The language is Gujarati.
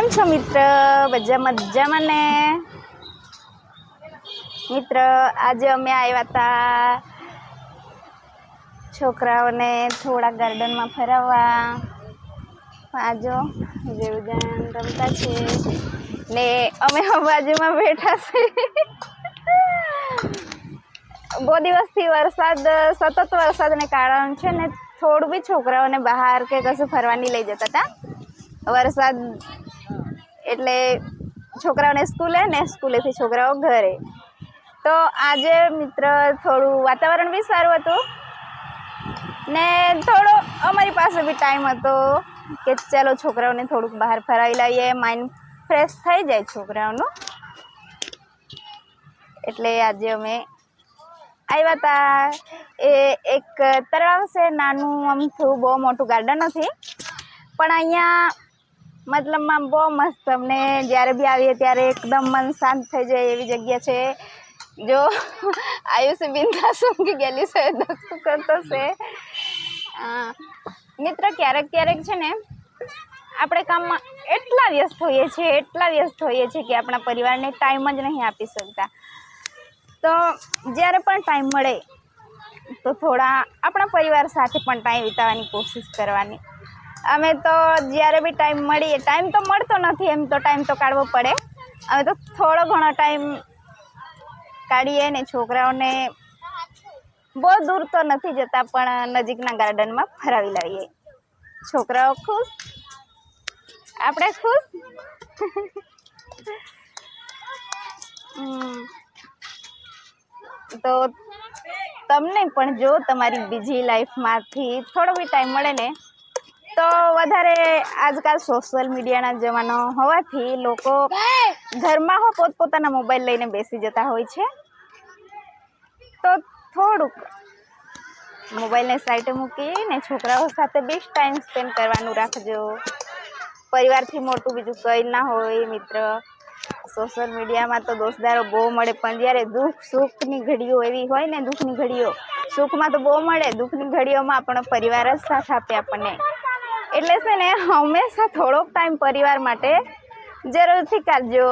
કેમ છો મિત્ર? બધા મજામાં ને? મિત્ર, આજે અમે આવ્યા હતા છોકરાઓને થોડા ગાર્ડનમાં ફરાવવા આજો જેવજાન રમતા છે. ને અમે બાજુમાં બેઠા છે. બહુ દિવસથી વરસાદ, સતત વરસાદને કારણે છે ને, થોડું બી છોકરાઓને બહાર કે કશું ફરવાની લઈ જતા હતા વરસાદ એટલે છોકરાઓને સ્કૂલે ને સ્કૂલેથી છોકરાઓ ઘરે. તો આજે મિત્ર થોડું વાતાવરણ બી સારું હતું ને થોડો અમારી પાસે બી ટાઈમ હતો કે ચાલો છોકરાઓને થોડુંક બહાર ફરાવી લાવીએ માઇન્ડ ફ્રેશ થઈ જાય છોકરાઓનું. એટલે આજે અમે આવ્યા હતા એ એક તળાવ છે, નાનું, આમ થયું બહુ મોટું ગાર્ડન નથી. પણ અહીંયા મતલબમાં બહુ મસ્ત અમને જ્યારે બી આવીએ ત્યારે એકદમ મન શાંત થઈ જાય એવી જગ્યા છે. જો આયુષ બિંદાસ ઊંઘી ગયેલી છે દસું કરતો છે? મિત્ર ક્યારેક ક્યારેક છે ને આપણે કામમાં એટલા વ્યસ્ત હોઈએ છીએ, એટલા વ્યસ્ત હોઈએ છીએ કે આપણા પરિવારને ટાઈમ જ નહીં આપી શકતા. તો જ્યારે પણ ટાઈમ મળે, તો થોડા આપણા પરિવાર સાથે પણ ટાઈમ વિતાવવાની કોશિશ કરવાની. અમે તો જ્યારે બી ટાઈમ મળીએ ટાઈમ તો મળતો નથી એમ તો ટાઈમ તો કાઢવો પડે. અમે તો થોડો ઘણો ટાઈમ કાઢીએ ને છોકરાઓને બહુ દૂર તો નથી જતા, પણ નજીકના ગાર્ડનમાં ફરાવી લાવીએ. છોકરાઓ ખુશ? આપણે ખુશ? તો તમને પણ જો તમારી બીજી લાઈફમાંથી થોડો બી ટાઈમ મળે ને તો વધારે આજકાલ સોશિયલ મીડિયાના જમાનો હોવાથી લોકો ઘરમાં હો પોતપોતાના મોબાઈલ લઈને બેસી જતા હોય છે. તો થોડુંક મોબાઈલને સાઈડે મૂકીને છોકરાઓ સાથે બેસ્ટ ટાઈમ સ્પેન્ડ કરવાનું રાખજો. પરિવારથી મોટું બીજું કંઈ ના હોય, મિત્ર. સોશિયલ મીડિયામાં તો દોસ્તદારો બહુ મળે, પણ જ્યારે દુઃખ સુખની ઘડીઓ એવી હોય ને દુઃખની ઘડીઓ, સુખમાં તો બહુ મળે, દુઃખની ઘડીઓમાં આપણો પરિવાર જ સાથ આપે આપણને. એટલે છે ને હંમેશા થોડોક ટાઈમ પરિવાર માટે જરૂરથી કાઢજો.